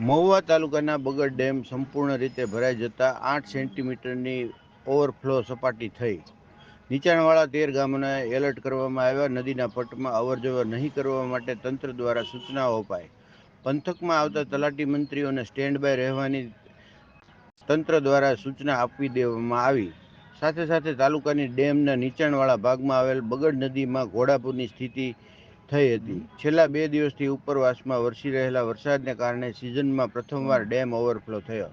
મહુવા તાલુકાના બગડ ડેમ સંપૂર્ણ રીતે ભરાઈ જતાં આઠ સેન્ટીમીટરની ઓવરફ્લો સપાટી થઈ. નીચાણવાળા તેર ગામોને એલર્ટ કરવામાં આવ્યા. નદીના પટમાં અવરજવર નહીં કરવા માટે તંત્ર દ્વારા સૂચનાઓ અપાઈ. પંથકમાં આવતા તલાટી મંત્રીઓને સ્ટેન્ડ બાય રહેવાની તંત્ર દ્વારા સૂચના આપી દેવામાં આવી. સાથે સાથે તાલુકાની ડેમના નીચાણવાળા ભાગમાં આવેલ બગડ નદીમાં ઘોડાપુરની સ્થિતિ થઈ હતી. છેલ્લા બે દિવસથી ઉપરવાસમાં વરસી રહેલા વરસાદને કારણે સિઝનમાં પ્રથમવાર ડેમ ઓવરફ્લો થયો.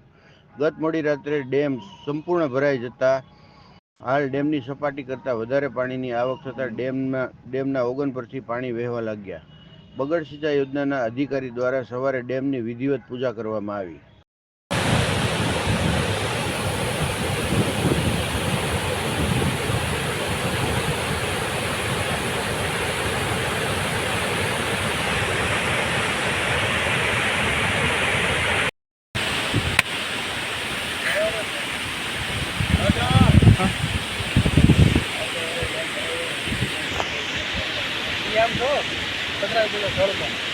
ગત મોડી રાત્રે ડેમ સંપૂર્ણ ભરાઈ જતા હાલ ડેમની સપાટી કરતાં વધારે પાણીની આવક થતાં ડેમના ડેમના ઓગન પરથી પાણી વહેવા લાગ્યા. બગડ સિંચાઈ યોજનાના અધિકારી દ્વારા સવારે ડેમની વિધિવત પૂજા કરવામાં આવી. આમ છો પંદર કિલો સોળમાં